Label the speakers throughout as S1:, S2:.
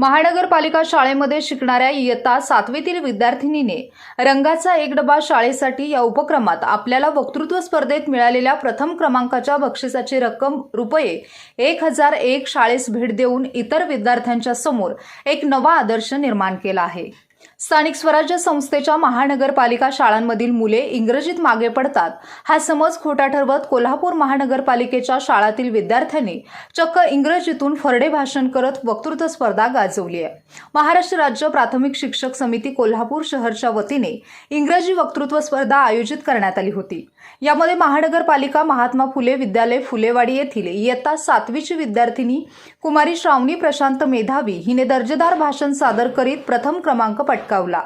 S1: महानगरपालिका शाळेमध्ये शिकणाऱ्या इयत्ता सातवीतील विद्यार्थिनीने रंगाचा एक डबा शाळेसाठी या उपक्रमात आपल्याला वक्तृत्व स्पर्धेत मिळालेल्या प्रथम क्रमांकाच्या बक्षिसाची रक्कम रुपये एक हजार एक शाळेस भेट देऊन इतर विद्यार्थ्यांच्या समोर एक नवा आदर्श निर्माण केला आहे. स्थानिक स्वराज्य संस्थेच्या महानगरपालिका शाळांमधील मुले इंग्रजीत मागे पडतात. हा समज खोटा ठरवत कोल्हापूर महानगरपालिकेच्या शाळातील विद्यार्थ्यांनी चक्क इंग्रजीतून फरडे भाषण करत वक्तृत्व स्पर्धा गाजवली आहे. महाराष्ट्र राज्य प्राथमिक शिक्षक समिती कोल्हापूर शहरच्या वतीने इंग्रजी वक्तृत्व स्पर्धा आयोजित करण्यात आली होती. यामध्ये महानगरपालिका महात्मा फुले विद्यालय फुलेवाडी येथील इयत्ता सातवीची विद्यार्थिनी कुमारी श्रावणी प्रशांत मेधावी हिने दर्जेदार भाषण सादर करीत प्रथम क्रमांक पटकावला.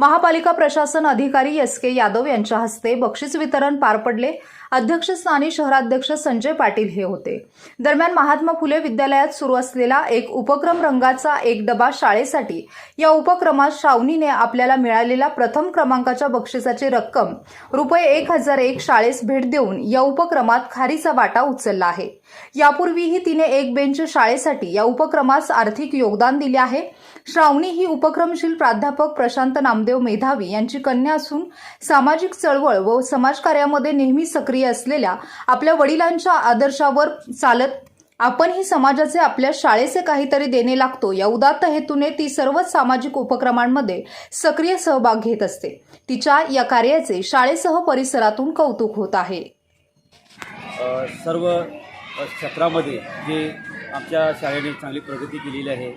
S1: महापालिका प्रशासन अधिकारी एस के यादव यांच्या हस्ते बक्षीस वितरण पार पडले. अध्यक्षस्थानी शहराध्यक्ष संजय पाटील हे होते. दरम्यान महात्मा फुले विद्यालयात सुरू असलेला एक उपक्रम रंगाचा एक डबा शाळेसाठी या उपक्रमात श्रावणीने आपल्याला मिळालेल्या प्रथम क्रमांकाच्या बक्षिसाची रक्कम रुपये एक हजार एक शाळेस भेट देऊन या उपक्रमात खारीचा वाटा उचलला आहे. यापूर्वीही तिने एक बेंच शाळेसाठी या उपक्रमास आर्थिक योगदान दिले आहे. श्रावणी ही उपक्रमशील प्राध्यापक प्रशांत नामदेव मेधावी यांची कन्या असून सामाजिक चळवळ व समाजकार्यामध्ये नेहमी सक्रिय असलेल्या आपल्या वडिलांच्या आदर्शावर चालत आपणही समाजाचे आपल्या शाळेचे काहीतरी देणे लागतो. या उदात्त हेतूने ती सर्वच सामाजिक उपक्रमांमध्ये सक्रिय सहभाग घेत असते. तिच्या या कार्याचे शाळेसह परिसरातून कौतुक होत आहे.
S2: सर्व क्षेत्रामध्ये जे आमच्या शाळेने चांगली प्रगती केलेली आहे.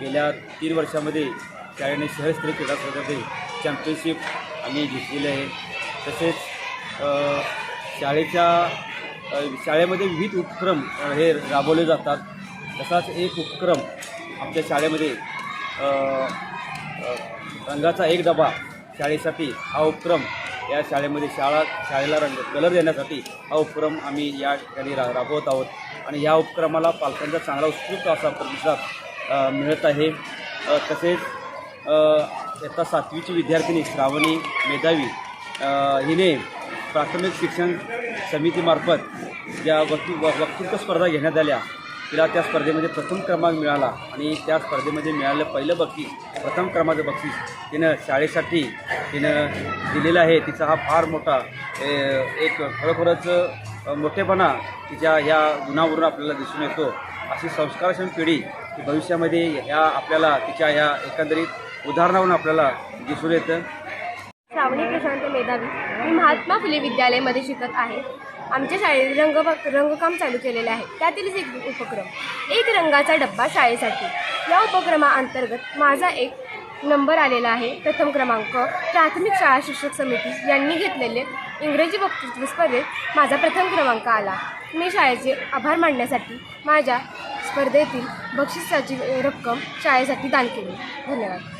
S2: गेल्या तीन वर्षामध्ये शाळेने शहरस्तरीय क्रीडा स्पर्धेमध्ये चॅम्पियनशिप आम्ही घेतलेली आहे. तसेच शाळेच्या शाळेमध्ये विविध उपक्रम हे राबवले जातात. तसाच एक उपक्रम आमच्या शाळेमध्ये रंगाचा एक डबा शाळेसाठी हा उपक्रम या शाळेमध्ये शाळा शाळेला रंग कलर देण्यासाठी हा उपक्रम आम्ही या ठिकाणी रा राबवत आहोत. आणि या उपक्रमाला पालकांचा चांगला उत्स्फूर्त असा प्रतिसाद मिळत आहे. तसेच अ, इयत्ता सातवीची विद्यार्थिनी श्रावणी मेधावी हिने प्राथमिक शिक्षण समितीमार्फत ज्या वक्ती व- वक्तृत्व स्पर्धा घेण्यात आल्या तिला त्या स्पर्धेमध्ये प्रथम क्रमांक मिळाला आणि त्या स्पर्धेमध्ये मिळालेलं पहिलं बक्षीस प्रथम क्रमांक बक्षीस तिनं शाळेसाठी तिनं दिलेलं आहे. तिचा हा फार मोठा एक खरोखरच मोठेपणा तिच्या ह्या गुणावरून आपल्याला दिसून येतो. अशी संस्कारक्षम पिढी भविष्यामध्ये ह्या आपल्याला तिच्या ह्या एकंदरीत उदाहरणावरून आपल्याला दिसून येतं.
S3: श्रावणी प्रशांत मेधावी मी महात्मा फुले विद्यालयामध्ये शिकत आहे आमच्या शाळेत रंग रंगकाम चालू केलेले आहे. त्यातीलच एक उपक्रम एक रंगाचा डब्बा शाळेसाठी. या उपक्रमाअंतर्गत माझा एक नंबर आलेला आहे. प्रथम क्रमांक प्राथमिक शाळा शिक्षक समिती यांनी घेतलेले इंग्रजी वक्तृत्व स्पर्धेत माझा प्रथम क्रमांक आला. मी शाळेचे आभार मांडण्यासाठी माझ्या स्पर्धेतील बक्षिसाची रक्कम शाळेसाठी दान केली. धन्यवाद.